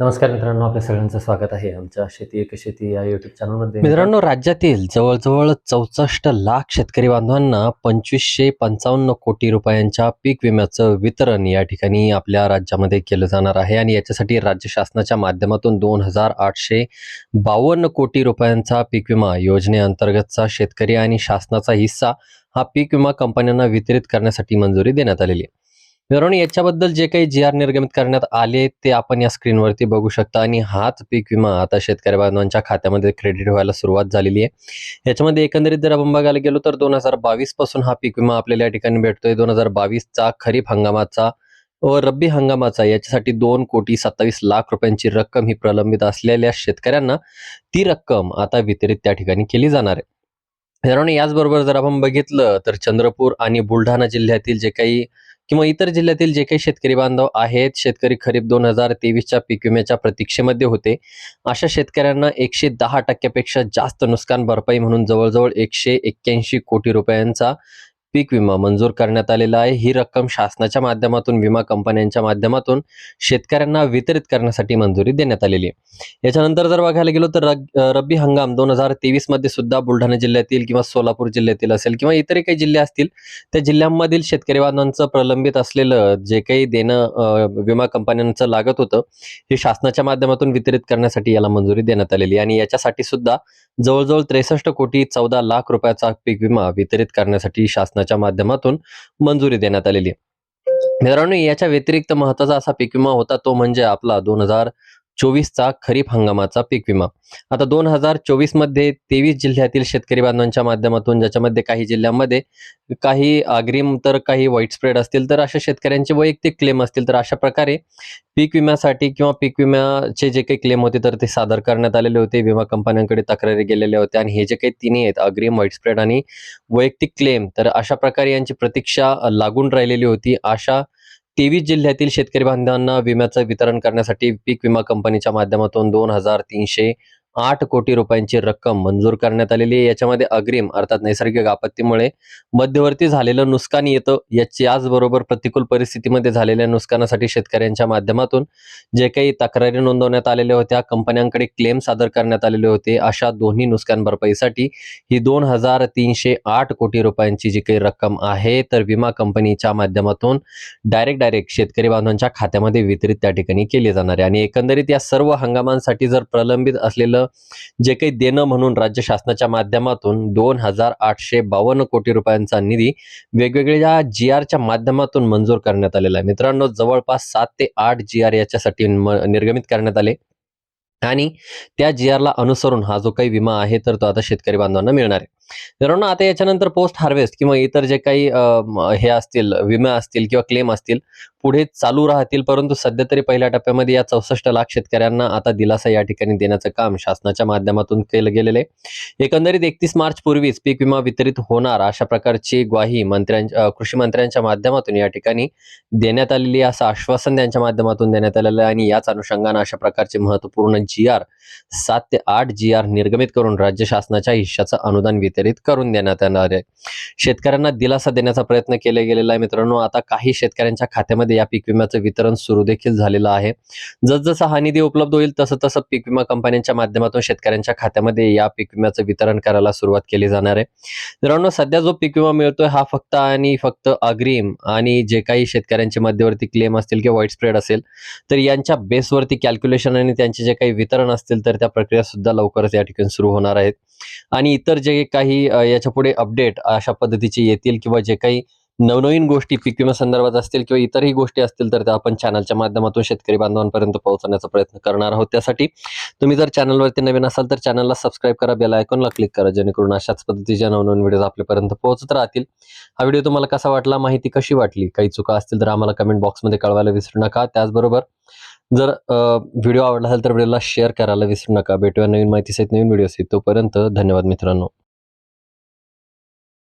नमस्कार मित्रांनो आपल्या सगळ्यांचं स्वागत आहे आमच्या शेती एक शेती या युट्यूब चॅनलमध्ये मित्रांनो राज्यातील जवळजवळ चौसष्ट लाख शेतकरी बांधवांना पंचवीसशे पंचावन्न कोटी रुपयांच्या पीक विम्याचं वितरण या ठिकाणी आपल्या राज्यामध्ये केलं जाणार आहे. आणि याच्यासाठी राज्य शासनाच्या माध्यमातून दोन हजार आठशे बावन्न कोटी रुपयांचा पीक विमा योजनेअंतर्गतचा शेतकरी आणि शासनाचा हिस्सा हा पीक विमा कंपन्यांना वितरित करण्यासाठी मंजुरी देण्यात आलेली आहे. मित्रांनो याच्याबद्दल जे काही जी आर निर्गमित करण्यात आले ते आपण या स्क्रीनवरती बघू शकता. आणि हाच पीक विमा आता शेतकरी बांधवांच्या खात्यामध्ये क्रेडिट व्हायला सुरुवात झालेली आहे. याच्यामध्ये एकंदरीत जर आपण बघायला गेलो तर दोन हजार बावीसपासून हा पीक विमा आपल्याला या ठिकाणी भेटतोय. दोन हजार बावीसचा खरीप हंगामाचा व रब्बी हंगामाचा याच्यासाठी दोन कोटी सत्तावीस लाख रुपयांची रक्कम ही प्रलंबित असलेल्या शेतकऱ्यांना ती रक्कम आता वितरित त्या ठिकाणी केली जाणार आहे. मित्रांनो याचबरोबर जर आपण बघितलं तर चंद्रपूर आणि बुलढाणा जिल्ह्यातील जे काही किंवा इतर जिल्ह्यातील जे काही शेतकरी बांधव आहेत शेतकरी खरीप दोन हजार तेवीसच्या पीक विम्याच्या प्रतीक्षेमध्ये होते. अशा शेतकऱ्यांना एकशे दहा टक्क्यापेक्षा जास्त नुकसान भरपाई म्हणून जवळजवळ एकशे एक्क्याऐंशी कोटी रुपयांचा पीक विमा मंजूर करण्यात आलेला आहे. ही रक्कम शासनाच्या माध्यमातून विमा कंपन्यांच्या माध्यमातून शेतकऱ्यांना वितरित करण्यासाठी मंजुरी देण्यात आलेली आहे. याच्यानंतर जर बघायला गेलो तर रब्बी हंगाम दोन हजार तेवीसमध्ये सुद्धा बुलढाणा जिल्ह्यातील किंवा सोलापूर जिल्ह्यातील असेल किंवा इतरही काही जिल्हे असतील त्या जिल्ह्यांमधील शेतकरी बांधवांचं प्रलंबित असलेलं जे काही देणं विमा कंपन्यांचं लागत होतं हे शासनाच्या माध्यमातून वितरित करण्यासाठी याला मंजुरी देण्यात आलेली आहे. आणि याच्यासाठी सुद्धा जवळजवळ त्रेसष्ट कोटी चौदा लाख रुपयाचा पीक विमा वितरित करण्यासाठी शासनाच्या माध्यमातून मंजुरी देण्यात आलेली आहे. मित्रांनो याच्या व्यतिरिक्त महत्त्वाचा असा पीक विमा होता तो म्हणजे आपला दोन हजार चोवीसचा खरीप हंगामाचा पीक विमा. आता दोन हजार चोवीसमध्ये तेवीस जिल्ह्यातील शेतकरी बांधवांच्या माध्यमातून ज्याच्यामध्ये काही जिल्ह्यांमध्ये काही अग्रिम तर काही व्हाईट स्प्रेड असतील तर अशा शेतकऱ्यांचे वैयक्तिक क्लेम असतील तर अशा प्रकारे पीक विम्यासाठी किंवा पीक विम्याचे जे काही क्लेम होते तर ते सादर करण्यात आलेले होते विमा कंपन्यांकडे तक्रारी गेलेल्या होत्या आणि हे जे काही तिन्ही आहेत अग्रिम व्हाईट स्प्रेड आणि वैयक्तिक क्लेम तर अशा प्रकारे यांची प्रतीक्षा लागून राहिलेली होती. अशा तेवीस जिल्ह्यातील शेतकरी बांधवांना विम्याचं वितरण करण्यासाठी पीक विमा कंपनीच्या माध्यमातून दोन हजार तीनशे आठ कोटी रुपयांची रक्कम मंजूर करण्यात आलेली आहे. याच्यामध्ये अग्रिम अर्थात नैसर्गिक आपत्तीमुळे मध्यवर्ती झालेलं नुकसान येतं. याची याचबरोबर प्रतिकूल परिस्थितीमध्ये झालेल्या नुकसानासाठी शेतकऱ्यांच्या माध्यमातून जे काही तक्रारी नोंदवण्यात आलेल्या होत्या कंपन्यांकडे क्लेम सादर करण्यात आलेले होते अशा दोन्ही नुकसान भरपाईसाठी ही दोन हजार तीनशे आठ कोटी रुपयांची जी काही रक्कम आहे तर विमा कंपनीच्या माध्यमातून डायरेक्ट डायरेक्ट शेतकरी बांधवांच्या खात्यामध्ये वितरित त्या ठिकाणी केली जाणार आहे. आणि एकंदरीत या सर्व हंगामांसाठी जर प्रलंबित असलेलं जे काही देणं म्हणून राज्य शासनाच्या माध्यमातून दोन हजार आठशे बावन्न कोटी रुपयांचा निधी वेगवेगळ्या जी आरच्या माध्यमातून मंजूर करण्यात आलेला आहे. मित्रांनो जवळपास सात ते आठ जी आर याच्यासाठी निर्गमित करण्यात आले. आणि त्या जी आरला अनुसरून हा जो काही विमा आहे तर तो आता शेतकरी बांधवांना मिळणार आहे. मित्रांनो आता याच्यानंतर पोस्ट हार्वेस्ट किंवा इतर जे काही हे असतील विमा असतील किंवा क्लेम असतील पुढे चालू राहतील. परंतु सध्या तरी पहिल्या टप्प्यामध्ये या चौसष्ट लाख शेतकऱ्यांना आता दिलासा या ठिकाणी देण्याचं काम शासनाच्या माध्यमातून केलं गेलेलं आहे. एकंदरीत एकतीस मार्च पूर्वीच पीक विमा वितरित होणार अशा प्रकारची ग्वाही मंत्र्यांच्या कृषी मंत्र्यांच्या माध्यमातून या ठिकाणी देण्यात आलेली असं आश्वासन त्यांच्या माध्यमातून देण्यात आलेलं आहे. आणि याच अनुषंगानं अशा प्रकारचे महत्त्वपूर्ण जी आर सात ते आठ जी आर निर्गमित करून राज्य शासनाच्या हिश्श्याचं अनुदान वितरित करून देण्यात येणार आहे. शेतकऱ्यांना दिलासा देण्याचा प्रयत्न केला गेलेला आहे मित्रांनो. आता काही शेतकऱ्यांच्या खात्यामध्ये या पीक विम्याचं वितरण सुरू देखील झालेलं आहे. जसजसा हा निधी उपलब्ध होईल तसं तसं पीक विमा कंपन्यांच्या माध्यमातून शेतकऱ्यांच्या खात्यामध्ये या पीक विम्याचं वितरण करायला सुरुवात केली जाणार आहे. मित्रांनो सध्या जो पीक विमा मिळतोय हा फक्त आणि फक्त अग्रिम आणि जे काही शेतकऱ्यांचे मध्यवर्ती क्लेम असतील किंवा व्हाईट स्प्रेड असेल तर यांच्या बेसवरती कॅल्क्युलेशन आणि त्यांचे जे काही वितरण असतील तर त्या प्रक्रिया सुद्धा लवकरच या ठिकाणी सुरू होणार आहेत. आणि इतर जे काही काही याच्यापुढे अपडेट अशा पद्धतीचे येतील किंवा जे काही नवनवीन गोष्टी पीक विमा संदर्भात असतील किंवा इतरही गोष्टी असतील तर त्या आपण चॅनलच्या माध्यमातून शेतकरी बांधवांपर्यंत पोहोचवण्याचा प्रयत्न करणार आहोत. त्यासाठी तुम्ही जर चॅनलवरती नवीन असाल तर चॅनलला सबस्क्राईब करा बेल आयकॉनला क्लिक करा जेणेकरून अशाच पद्धतीच्या नवनवीन व्हिडिओ आपल्यापर्यंत पोहोचत राहतील. हा व्हिडिओ तुम्हाला कसा वाटला माहिती कशी वाटली काही चुका असतील तर आम्हाला कमेंट बॉक्समध्ये कळवायला विसरू नका. त्याचबरोबर जर व्हिडिओ आवडला असेल तर व्हिडिओला शेअर करायला विसरू नका. भेटूया नवीन माहितीसहित नवीन व्हिडिओ तोपर्यंत धन्यवाद मित्रांनो.